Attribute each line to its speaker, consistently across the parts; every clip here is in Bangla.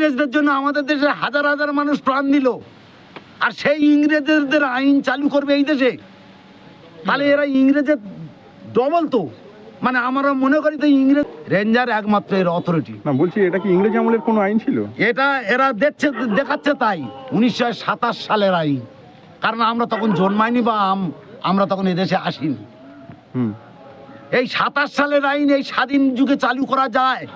Speaker 1: ইংরেজদের জন্য আমাদের দেশে হাজার হাজার মানুষ প্রাণ দিল। আর সেই ইংরেজদের আইন চালু করবে এই দেশে। তাহলে এরা ইংরেজের ডবল তো। মানে আমরা মনে করি তো ইংরেজ রেঞ্জার একমাত্র এর অথরিটি
Speaker 2: না বলছি এটা কি ইংরেজ আমলের কোনো আইন ছিল?
Speaker 1: এটা এরা দেখছে দেখাচ্ছে তাই। উনিশশো সাতাশ সালের আইন। কারণ আমরা তখন জন্মাইনি বা আম- আমরা তখন এদেশে আসিনি।
Speaker 2: হুম।
Speaker 1: এই সাতাশ সালের আইন এই স্বাধীন যুগে চালু করা যায়।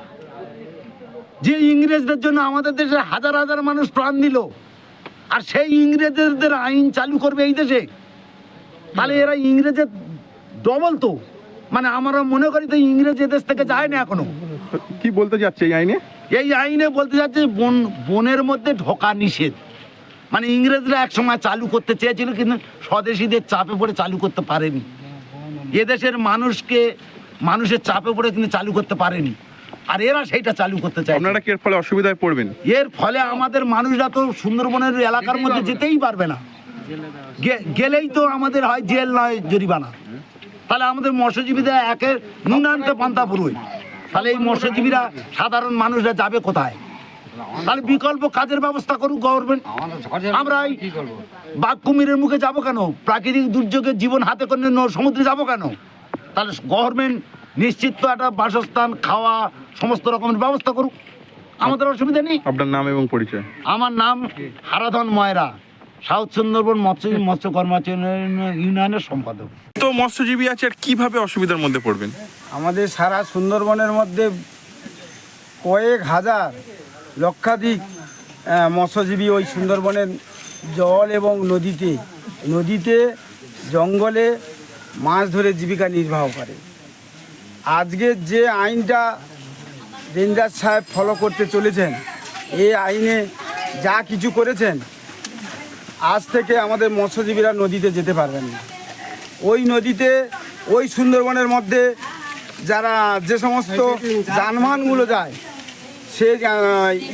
Speaker 1: যে ইংরেজদের জন্য আমাদের দেশে হাজার হাজার মানুষ প্রাণ দিল আর সেই ইংরেজদের আইন চালু করবে এই দেশে তাহলে এরা ইংরেজের ডবল তো। মানে আমরা মনে করি তো ইংরেজ এদেশ থেকে যায় না
Speaker 2: এখনও। কি বলতে যাচ্ছে এই আইনে?
Speaker 1: এই আইনে বলতে যাচ্ছে বন বনের মধ্যে ঢোকা নিষেধ। মানে ইংরেজরা এক সময় চালু করতে চেয়েছিল কিন্তু স্বদেশীদের চাপে পড়ে চালু করতে পারেনি। এদেশের মানুষকে মানুষের চাপে পড়ে কিন্তু চালু করতে পারেনি। আর এরা সেইটা চালু করতে চায়
Speaker 2: আপনারা কি এর ফলে অসুবিধায় পড়বেন?
Speaker 1: এর ফলে আমাদের মানুষরা তো সুন্দরবনের এলাকার মধ্যে যেতেই পারবে না। গে- গেলেই তো আমাদের হয় জেল নয় জরিমানা। তাহলে আমাদের মৎস্যজীবীদের একে নুন আনতে পান্তা পুরোই তাহলে এই মৎস্যজীবীরা সাধারণ মানুষরা যাবে কোথায়? তাহলে বিকল্প কাজের ব্যবস্থা করুক গভর্নমেন্ট আমরা এই বাঘ কুমিরের মুখে যাব কেন? প্রাকৃতিক দুর্যোগের জীবন হাতে করে সমুদ্রে যাব কেন? তাহলে গভর্নমেন্ট নিশ্চিত তো একটা বাসস্থান খাওয়া সমস্ত রকমের ব্যবস্থা করুক। আমাদের অসুবিধা নেই।
Speaker 2: আপনার নাম এবং পরিচয়।
Speaker 1: আমার নাম হারাধন ময়রা সাউথ সুন্দরবন মৎস্য মৎস্য কর্মচারী ইউনিয়নের সম্পাদক।
Speaker 2: তো মৎস্যজীবী আছে আর কীভাবে অসুবিধার মধ্যে পড়বেন?
Speaker 3: আমাদের সারা সুন্দরবনের মধ্যে কয়েক হাজার লক্ষাধিক মৎস্যজীবী ওই সুন্দরবনের জল এবং নদীতে নদীতে জঙ্গলে মাছ ধরে জীবিকা নির্বাহ করে। আজকে যে আইনটা রেঞ্জার সাহেব ফলো করতে চলেছেন, এই আইনে যা কিছু করেছেন, আজ থেকে আমাদের মৎস্যজীবীরা নদীতে যেতে পারবেন না। ওই নদীতে, ওই সুন্দরবনের মধ্যে যারা যে সমস্ত যানবাহনগুলো যায়, সে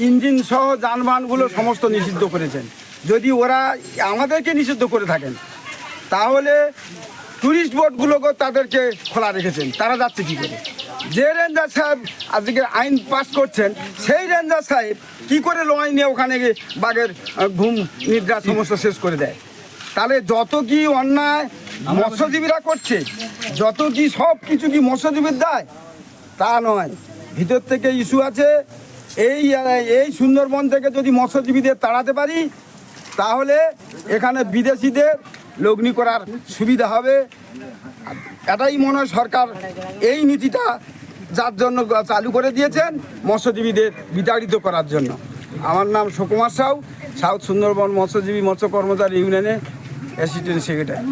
Speaker 3: ইঞ্জিন সহ যানবাহনগুলো সমস্ত নিষিদ্ধ করেছেন। যদি ওরা আমাদেরকে নিষিদ্ধ করে থাকেন, তাহলে টুরিস্ট বোটগুলোকে তাদেরকে খোলা রেখেছেন। তারা যাচ্ছে কী করে? যে রেঞ্জার সাহেব আজকে আইন পাস করছেন, সেই রেঞ্জার সাহেব কি করে লড়াই নিয়ে ওখানে গিয়ে বাঘের ঘুম, নিদ্রা সমস্ত শেষ করে দেয়? তাহলে যত কি অন্যায় মৎস্যজীবীরা করছে, যত কি সব কিছু কি মৎস্যজীবীর দায়, তা নয়। ভিতর থেকে ইস্যু আছে, এই এই সুন্দরবন থেকে যদি মৎস্যজীবীদের তাড়াতে পারি, তাহলে এখানে বিদেশিদের লগ্নি করার সুবিধা হবে। এটাই মনে হয় সরকার এই নীতিটা যার জন্য চালু করে দিয়েছেন, মৎস্যজীবীদের বিতাড়িত করার জন্য। আমার নাম সুকুমার সাউ, সাউথ সুন্দরবন মৎস্যজীবী মৎস্য কর্মচারী ইউনিয়নে অ্যাসিস্ট্যান্ট সেক্রেটারি।